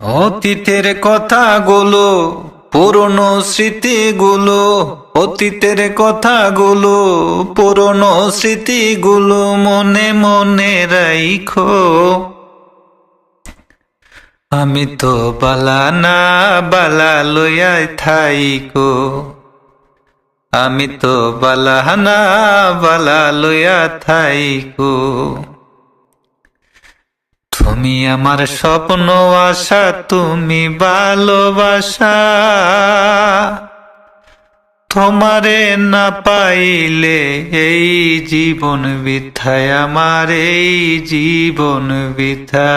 অতীতের কথাগুলো, পুরনো স্মৃতিগুলো, অতীতের কথাগুলো, পুরনো স্মৃতিগুলো মনে মনে রাইখো। আমি তো বালা না বালা লইয়াই থাইকো। আমি তো বালা না বালা লইয়া থাইকো। তুমি আমার স্বপ্ন, আশা, তুমি ভালোবাসা। তোমারে না পাইলে এই জীবন বৃথায়, আমার এই জীবন বৃথা।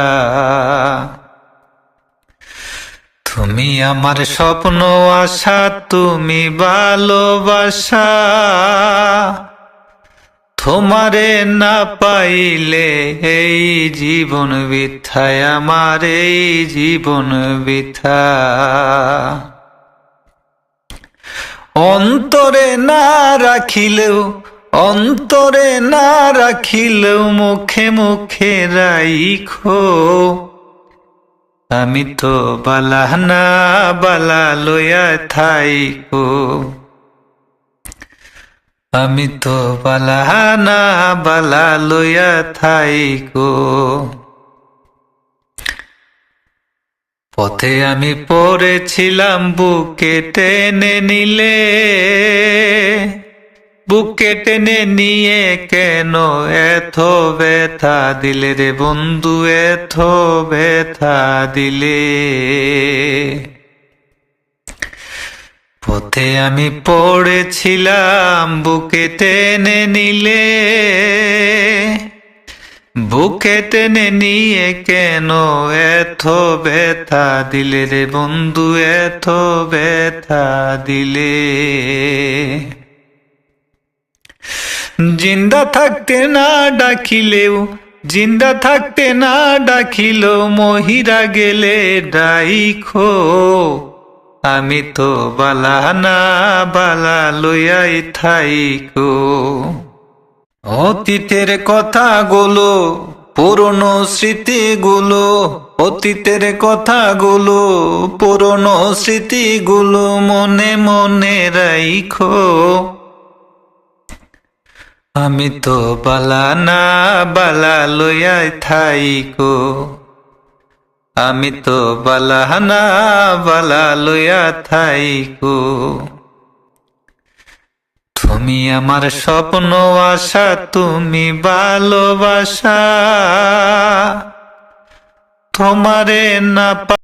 তুমি আমার স্বপ্ন, আশা, তুমি ভালোবাসা। তোমারে না পাইলে এই জীবন বৃথায়, আমার এই জীবন বৃথা। অন্তরে না রাখিলেও, অন্তরে না রাখিলেও মুখে মুখে রাইখো। আমি তো বালা না বালা লইয়া থাইকো। আমি তো বালা না বালা লইয়া থাইকো। পথে আমি পড়েছিলাম বুকে টেনে নিলে। বুকে টেনে নিয়ে কেন এত ব্যথা দিলে রে বন্ধু, এত ব্যথা দিলে? পথে আমি পড়েছিলাম বুকে টেনে নিলে। বুকে টেনে নিয়ে কেন এত ব্যথা দিলে রে বন্ধু, এত ব্যথা দিলে? জিন্দা থাকতে না ডাকিলেও, জিন্দা থাকতে না ডাকিলেও মহিরা গেলে ডাইখো। আমি তো বালা না, বালা লইয়াই থাইকো। অতীতের কথাগুলো, পুরনো স্মৃতিগুলো, অতীতের কথাগুলো, পুরনো স্মৃতিগুলো মনে মনে রাইখো। আমি তো বালা না, বালা লইয়াই থাইকো। আমি তো বালাহানা বালা লইয়া থাইকো। তুমি আমার স্বপ্ন আশা তুমি ভালোবাসা। তোমারে না